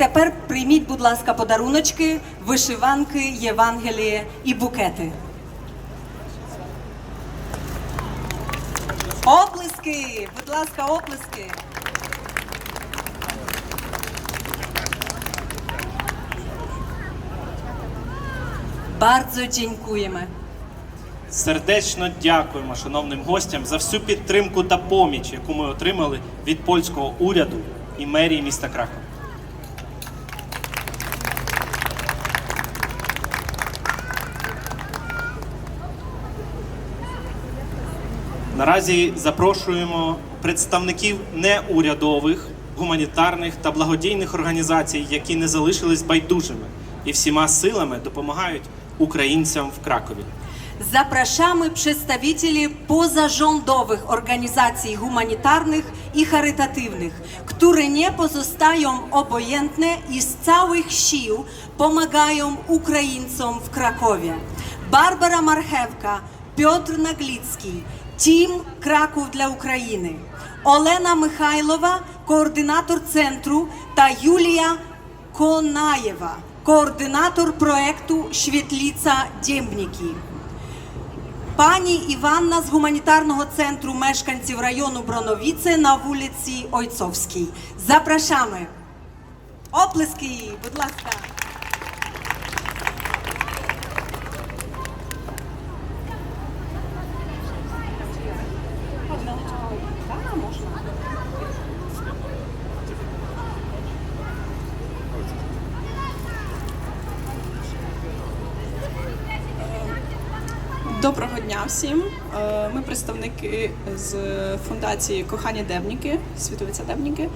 Тепер прийміть, будь ласка, подаруночки, вишиванки, Євангеліє і букети. Оплески! Будь ласка, оплески! Bardzo dziękujemy. Сердечно дякуємо шановним гостям за всю підтримку та поміч, яку ми отримали від польського уряду і мерії міста Кракова. Наразі запрошуємо представників неурядових, гуманітарних та благодійних організацій, які не залишились байдужими і всіма силами допомагають українцям в Кракові. Zapraszamy przedstawicieli pozarządowych organizacji humanitarnych i charytatywnych, które nie pozostają obojętne i z całych sił pomagają Ukraińcom w Krakowie. Barbara Marchewka, Piotr Naglicki, Team Kraków dla Ukrainy, Olena Михайлова, координатор центру, та Юлія Конаєва, координатор проекту Świetlica Дємбніки. Пані Іванна з гуманітарного центру мешканців району Броновіце на вулиці Ойцовській. Запрошаємо. Оплески, будь ласка. Доброго дня всім. Е, Ми представники з фундації Кохані Девніки, Світовиця Дебніки.